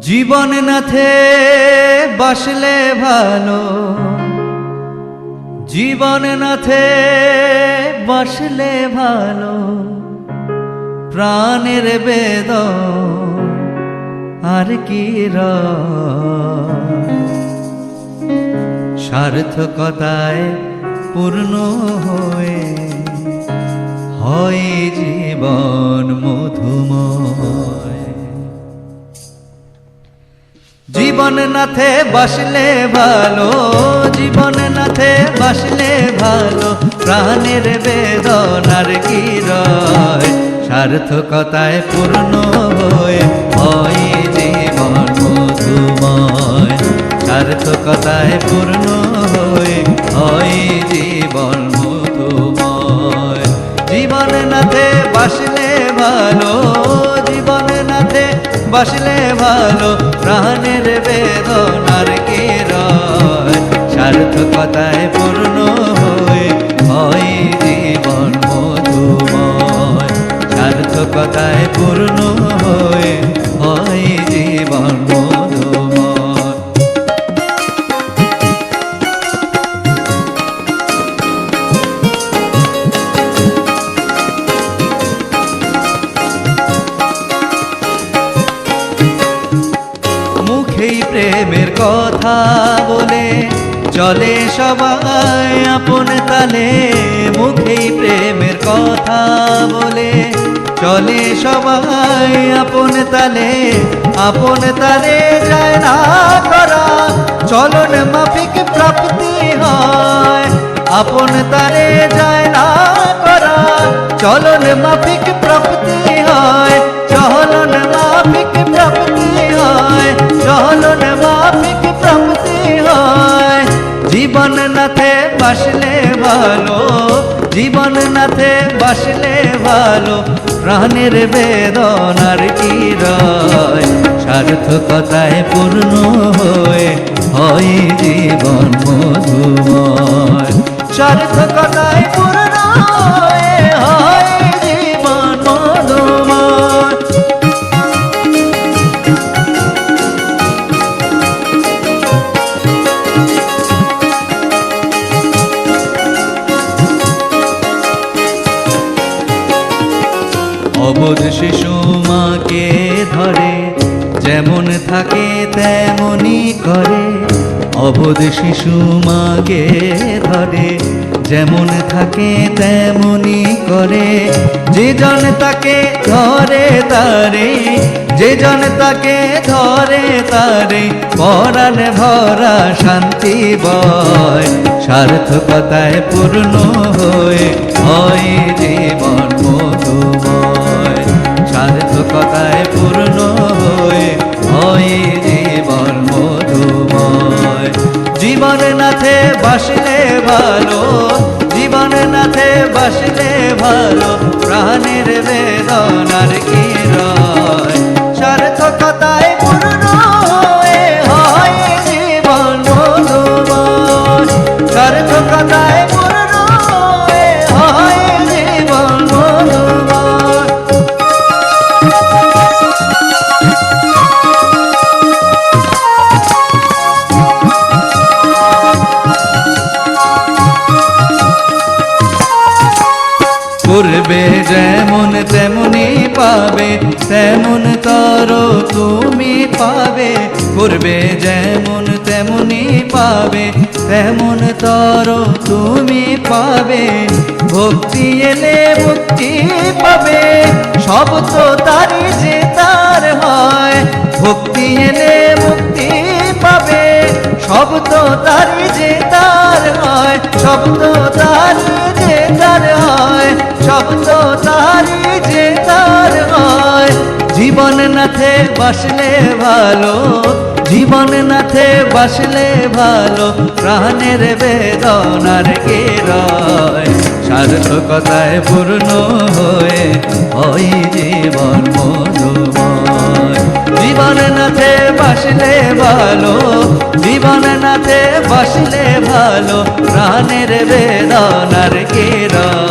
জীবন নাথে বাসলে ভালো। জীবন নাথে বাসলে ভালো। প্রাণের বেদ আর কি? সার্থকতায় পূর্ণ হয়ে হয় জীবন মধুময়। জীবন নাথে বাসলে ভালো জীবন নাথে বাসলে ভালো, প্রাণের বেদনার কি রয় সার্থকতায় পূর্ণ হয়ে হয় জীবন মধুময়। সার্থকতায় পূর্ণ হয়ে হয় জীবন মধুময়। জীবন নাথে বাসলে ভালো বাসলে ভালো প্রাণের বেদনার কে রয় সার্থকতায় কথা বলে চলে সবাই আপন তালে, মুখেই প্রেমের কথা বলে চলে সবাই আপন তালে আপন তালে যায় না করা, চলন মাফিক প্রাপ্তি হয়। আপন তারে যায় না করা, চলন মাফিক প্রাপ্তি বাসলে ভালো জীবন নাথে বাসলে ভালো, প্রাণের বেদনার কি রয় সার্থকতায় পূর্ণ হয়ে হয় জীবন মধুময়। সার্থকতায় পূর্ণ অবধ শিশু মাকে ধরে, যেমন থাকে তেমনই করে। অবধ শিশু মাকে ধরে, যেমন থাকে তেমনই করে। যে জন তাকে ধরে তারে যে জন তাকে ধরে তারে, পরাণ ভরা শান্তি বয়। সার্থকতায় পূর্ণ হয়ে জীবন নাথে বাসলে ভালো জীবন নাথে বাসলে ভালো প্রাণের বেদনার কি রয় সার্থকতায় যেমন তেমনি পাবে, তেমন তর তুমি পাবে। করবে যেমন তেমনি পাবে, তেমন তর তুমি পাবে। ভক্তি এলে মুক্তি পাবে, সব তো তারই যে তার হয়। ভক্তি এলে মুক্তি পাবে, সব তো তারই যে তার হয়। সব তো বাসলে ভালো, জীবন নাথে বাসলে ভালো, প্রাণের বেদনার কে রয় সার্থকতায় পূর্ণ হয়ে ওই জীবন মধুময়। জীবন নাথে বাসলে ভালো, জীবন নাথে বাসলে ভালো, প্রাণের বেদনার কে রয়